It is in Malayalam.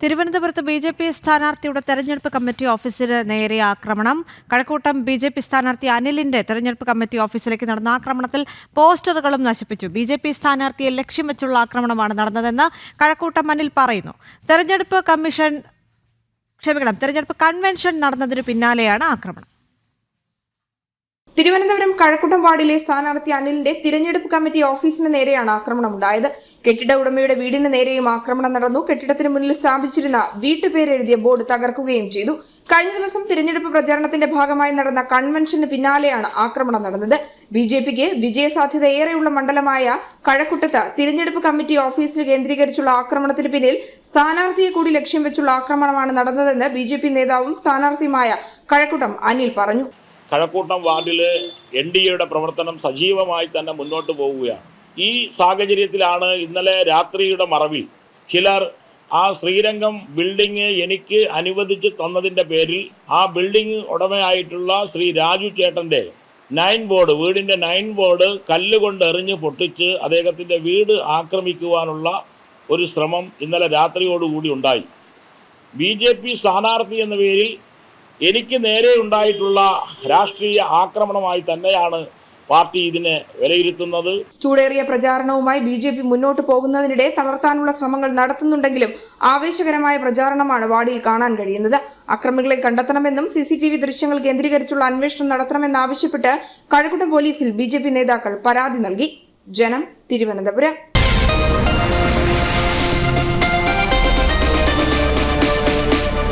തിരുവനന്തപുരത്ത് ബി ജെ പി സ്ഥാനാർത്ഥിയുടെ തെരഞ്ഞെടുപ്പ് കമ്മിറ്റി ഓഫീസിന് നേരെ ആക്രമണം. കഴക്കൂട്ടം ബി ജെ പി സ്ഥാനാർത്ഥി അനിലിന്റെ തെരഞ്ഞെടുപ്പ് കമ്മിറ്റി ഓഫീസിലേക്ക് നടന്ന ആക്രമണത്തിൽ പോസ്റ്ററുകളും നശിപ്പിച്ചു. ബി ജെ പി സ്ഥാനാർത്ഥിയെ ലക്ഷ്യം വെച്ചുള്ള ആക്രമണമാണ് നടന്നതെന്ന് കഴക്കൂട്ടം അനിൽ പറയുന്നു. തെരഞ്ഞെടുപ്പ് കമ്മീഷൻ ക്ഷമിക്കണം തെരഞ്ഞെടുപ്പ് കൺവെൻഷൻ നടന്നതിന് പിന്നാലെയാണ് ആക്രമണം. തിരുവനന്തപുരം കഴക്കൂട്ടം വാർഡിലെ സ്ഥാനാർത്ഥി അനിലിന്റെ തിരഞ്ഞെടുപ്പ് കമ്മിറ്റി ഓഫീസിന് നേരെയാണ് ആക്രമണം ഉണ്ടായത് കെട്ടിട ഉടമയുടെ വീടിന് നേരെയും ആക്രമണം നടന്നു. കെട്ടിടത്തിന് മുന്നിൽ സ്ഥാപിച്ചിരുന്ന വീട്ടുപേരെഴുതിയ ബോർഡ് തകർക്കുകയും ചെയ്തു. കഴിഞ്ഞ ദിവസം തിരഞ്ഞെടുപ്പ് പ്രചാരണത്തിന്റെ ഭാഗമായി നടന്ന കൺവെൻഷന് പിന്നാലെയാണ് ആക്രമണം നടന്നത്. ബി ജെ പിക്ക് വിജയസാധ്യത ഏറെയുള്ള മണ്ഡലമായ കഴക്കൂട്ടത്ത് തിരഞ്ഞെടുപ്പ് കമ്മിറ്റി ഓഫീസിന് കേന്ദ്രീകരിച്ചുള്ള ആക്രമണത്തിന് പിന്നിൽ സ്ഥാനാർത്ഥിയെ കൂടി ലക്ഷ്യം വെച്ചുള്ള ആക്രമണമാണ് നടന്നതെന്ന് ബി നേതാവും സ്ഥാനാർത്ഥിയുമായ കഴക്കൂട്ടം അനിൽ പറഞ്ഞു. കഴക്കൂട്ടം വാർഡിൽ എൻ ഡി എയുടെ പ്രവർത്തനം സജീവമായി തന്നെ മുന്നോട്ട് പോവുകയാണ്. ഈ സാഹചര്യത്തിലാണ് ഇന്നലെ രാത്രിയുടെ മറവിൽ ചിലർ ആ ശ്രീരംഗം ബിൽഡിംഗ് എനിക്ക് അനുവദിച്ച് തന്നതിന്റെ പേരിൽ ആ ബിൽഡിംഗ് ഉടമയായിട്ടുള്ള ശ്രീ രാജു ചേട്ടന്റെ നയൻ ബോർഡ് വീടിന്റെ നയൻ ബോർഡ് കല്ലുകൊണ്ട് എറിഞ്ഞ് പൊട്ടിച്ച് അദ്ദേഹത്തിന്റെ വീട് ആക്രമിക്കുവാനുള്ള ഒരു ശ്രമം ഇന്നലെ രാത്രിയോടുകൂടി ഉണ്ടായി. ബി ജെ പി സ്ഥാനാർത്ഥി എന്ന പേരിൽ എനിക്ക് നേരെ ഉണ്ടായിട്ടുള്ള രാഷ്ട്രീയ ആക്രമണമായി തന്നെയാണ് പാർട്ടി ഇതിനെ വിലയിരുത്തുന്നത്. ചൂടേറിയ പ്രചാരണവുമായി ബി ജെ പി മുന്നോട്ട് പോകുന്നതിനിടെ തളർത്താനുള്ള ശ്രമങ്ങൾ നടത്തുന്നുണ്ടെങ്കിലും ആവേശകരമായ പ്രചാരണമാണ് വാർഡിൽ കാണാൻ കഴിയുന്നത്. അക്രമികളെ കണ്ടെത്തണമെന്നും സി സി ടി വി ദൃശ്യങ്ങൾ കേന്ദ്രീകരിച്ചുള്ള അന്വേഷണം നടത്തണമെന്നാവശ്യപ്പെട്ട് കഴക്കൂട്ടം പോലീസിൽ ബി ജെ പി നേതാക്കൾ പരാതി നൽകി. ജനം തിരുവനന്തപുരം.